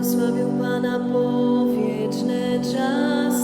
błogosławił Pana po wieczne czasy.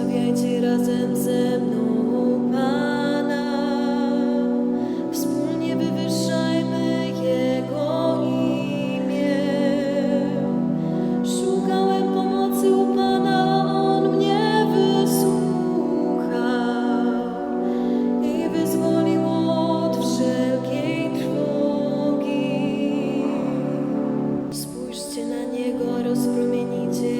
Wysławiajcie razem ze mną Pana. Wspólnie wywyższajmy Jego imię. Szukałem pomocy u Pana, On mnie wysłuchał i wyzwolił od wszelkiej trwogi. Spójrzcie na Niego, rozpromienicie